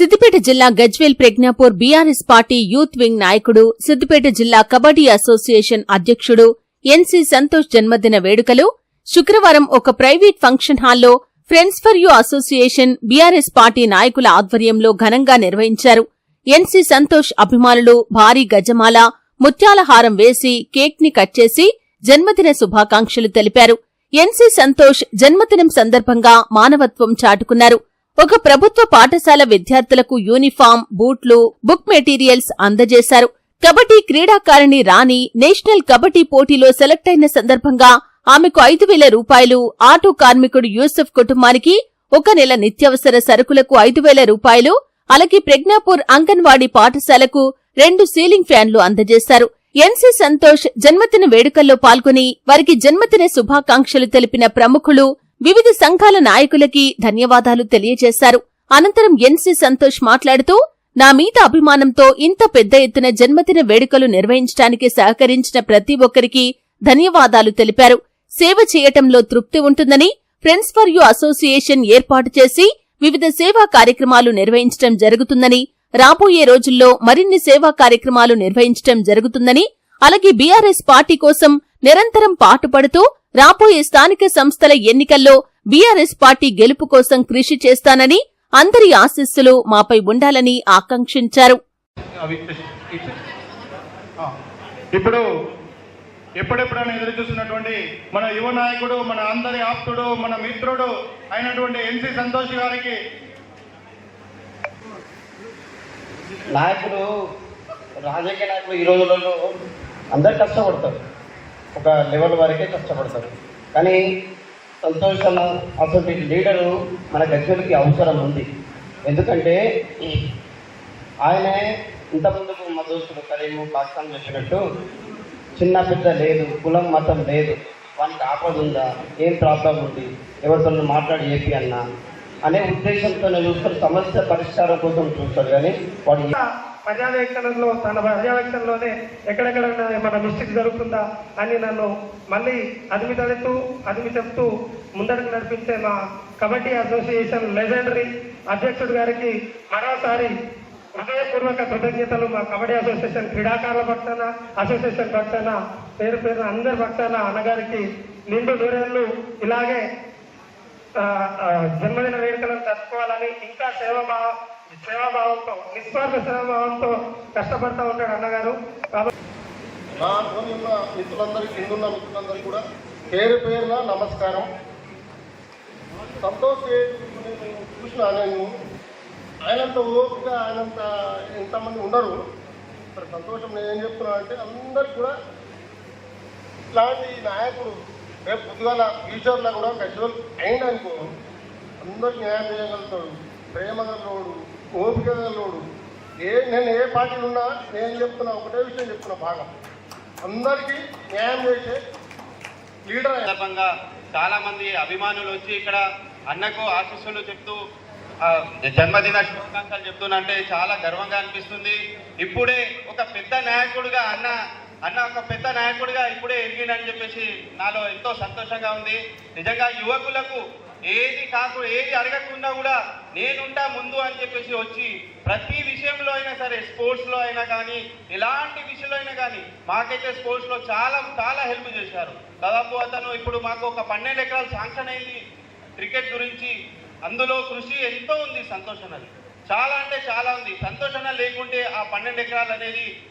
సిద్దిపేట జిల్లా Gajwel Pragnapur BRS party youth wing నాయకుడు సిద్దిపేట జిల్లా కబడ్డీ అసోసియేషన్ అధ్యక్షుడు ఎన్సీ సంతోష్ జన్మదిన వేడుకలు శుక్రవారం ఒక ప్రైవేట్ ఫంక్షన్ హాల్లో friends for you association BRS party నాయకుల ఆధ్వర్యంలో ఘనంగా నిర్వహించారు. ఎన్సీ సంతోష్ అభిమానులు భారీ గజమాల ముత్యాల హారం వేసి కేక్ని కట్ చేసి జన్మదిన శుభాకాంక్షలు తెలిపారు. ఎన్సీ సంతోష్ జన్మదినం సందర్భంగా మానవత్వం చాటుకున్నారు. ఒక ప్రభుత్వ పాఠశాల విద్యార్థులకు యూనిఫామ్ బూట్లు బుక్ మెటీరియల్స్ అందజేశారు. కబడ్డీ క్రీడాకారిణి రాణి నేషనల్ కబడ్డీ పోటీలో సెలెక్ట్ అయిన సందర్భంగా ఆమెకు ఐదు వేల రూపాయలు ఆటో కార్మికుడు యూసఫ్ కుటుంబానికి ఒక నెల నిత్యావసర సరుకులకు ఐదు వేల రూపాయలు అలాగే ప్రజ్ఞాపూర్ అంగన్వాడీ పాఠశాలకు రెండు సీలింగ్ ఫ్యాన్లు అందజేశారు. ఎన్సీ సంతోష్ జన్మదిన వేడుకల్లో పాల్గొని వారికి జన్మదిన శుభాకాంక్షలు తెలిపిన ప్రముఖులు వివిధ సంఘాల నాయకులకి ధన్యవాదాలు తెలియజేశారు. అనంతరం ఎన్సీ సంతోష్ మాట్లాడుతూ నా మీద అభిమానంతో ఇంత పెద్ద ఎత్తున జన్మదిన వేడుకలు నిర్వహించడానికి సహకరించిన ప్రతి ఒక్కరికి ధన్యవాదాలు తెలిపారు. సేవ చేయటంలో తృప్తి ఉంటుందని ఫ్రెండ్స్ ఫర్ యూ అసోసియేషన్ ఏర్పాటు చేసి వివిధ సేవా కార్యక్రమాలు నిర్వహించడం జరుగుతుందని రాబోయే రోజుల్లో మరిన్ని సేవా కార్యక్రమాలు నిర్వహించడం జరుగుతుందని అలాగే బీఆర్ఎస్ పార్టీ కోసం నిరంతరం పాటుపడుతూ రాబోయే స్థానిక సంస్థల ఎన్నికల్లో బీఆర్ఎస్ పార్టీ గెలుపు కోసం కృషి చేస్తానని అందరి ఆశీస్సులు మాపై ఉండాలని ఆకాంక్షించారు. ఇప్పుడు ఎప్పుడెప్పుడైనా ఎదురు చూస్తున్నటువంటి మన యువ నాయకుడు మన అందరి ఆప్తుడు మన మిత్రుడు అయినటువంటి ఎన్సి సంతోష్ గారికి నాయకులు రాజకీయ నాయకులు ఈ రోజులలో అందరు కష్టపడతారు ఒక లెవెల్ వరకే కష్టపడతారు. కానీ సంతోషం అన్న అసలు లీడరు మన గజ్జలకి అవసరం ఉంది. ఎందుకంటే ఆయనే ఇంతకుముందుకు మా దోస్తులు కరీము పాకిస్తాన్ చెప్పినట్టు చిన్న పెద్ద లేదు కులం మతం లేదు వానికి ఆపద ఉందా ఏం ప్రాబ్లం ఉంది ఎవరితో మాట్లాడి చెప్పి అన్నా అనే ఉద్దేశంతో చూస్తారు సమస్య పరిష్కారం కోసం చూస్తారు కానీ వాడు పర్యవేక్షణలో తన పర్యవేక్షణలోనే ఎక్కడెక్కడ మన మిస్టేక్ జరుగుతుందా అని నన్ను మళ్ళీ అదిమి తడుతూ అదిమి చెప్తూ ముందడుగు నడిపించే మా కబడ్డీ అసోసియేషన్ లెజెండరీ అధ్యక్షుడు గారికి మరోసారి హృదయపూర్వక కృతజ్ఞతలు. మా కబడ్డీ అసోసియేషన్ క్రీడాకారుల పక్షాన అసోసియేషన్ పక్షాన పేరు పేరు అందరి పక్షాన అన్నగారికి నిండు నూరేళ్ళు ఇలాగే జన్మదిన వేడుకలను తట్టుకోవాలని ఇంకా సేవాభావ సేవాభావంతో నిస్వార్థ సేవాభావంతో కష్టపడతా ఉంటాడు అన్నగారు. కాబట్టి నా అనుకుని ఉన్న మిత్రులందరికీ కిందున్న మిత్రులందరికీ కూడా పేరు పేరున నమస్కారం. సంతోష్ నేను చూసిన నేను. ఆయనంత ఓపిక ఆయనంత ఎంతమంది ఉండరు. సంతోషం నేను ఏం చెప్తున్నా అంటే అందరికి కూడా ఇలాంటి నాయకుడు రేపు పొద్దుగాల ఫ్యూచర్లో కూడా ఫెస్టివల్ అయిందనుకో అందరికి న్యాయం చేయగలుగుతాడు ప్రేమ గలవాడు ఓపిక గలవాడు ఏ నేను ఏ పార్టీలు ఉన్నా నేను చెప్తున్నా ఒకటే విషయం చెప్తున్నా బాగా. అందరికీ న్యాయం చేసే లీడర్ సందర్భంగా చాలామంది అభిమానులు వచ్చి ఇక్కడ అన్నకు ఆశీస్సులు చెప్తూ జన్మదిన శుభాకాంక్షలు చెప్తున్నంటే చాలా గర్వంగా అనిపిస్తుంది. ఇప్పుడే ఒక పెద్ద నాయకుడుగా అన్న అన్న ఒక పెద్ద నాయకుడిగా ఇప్పుడే ఎదిగిండని చెప్పేసి నాలో ఎంతో సంతోషంగా ఉంది. నిజంగా యువకులకు ఏది కాకు ఏది అడగకుండా కూడా నేనుంటా ముందు అని చెప్పేసి వచ్చి ప్రతి విషయంలో అయినా సరే స్పోర్ట్స్లో అయినా కానీ ఎలాంటి విషయంలో అయినా కానీ మాకైతే స్పోర్ట్స్లో చాలా చాలా హెల్ప్ చేశారు. దాదాపు అతను ఇప్పుడు మాకు ఒక పన్నెండు ఎకరాలు శాంక్షన్ అయింది క్రికెట్ గురించి. అందులో కృషి ఎంతో ఉంది సంతోష్ అన్నది చాలా అంటే చాలా ఉంది. సంతోషణ లేకుంటే ఆ పన్నెండు ఎకరాలు అనేది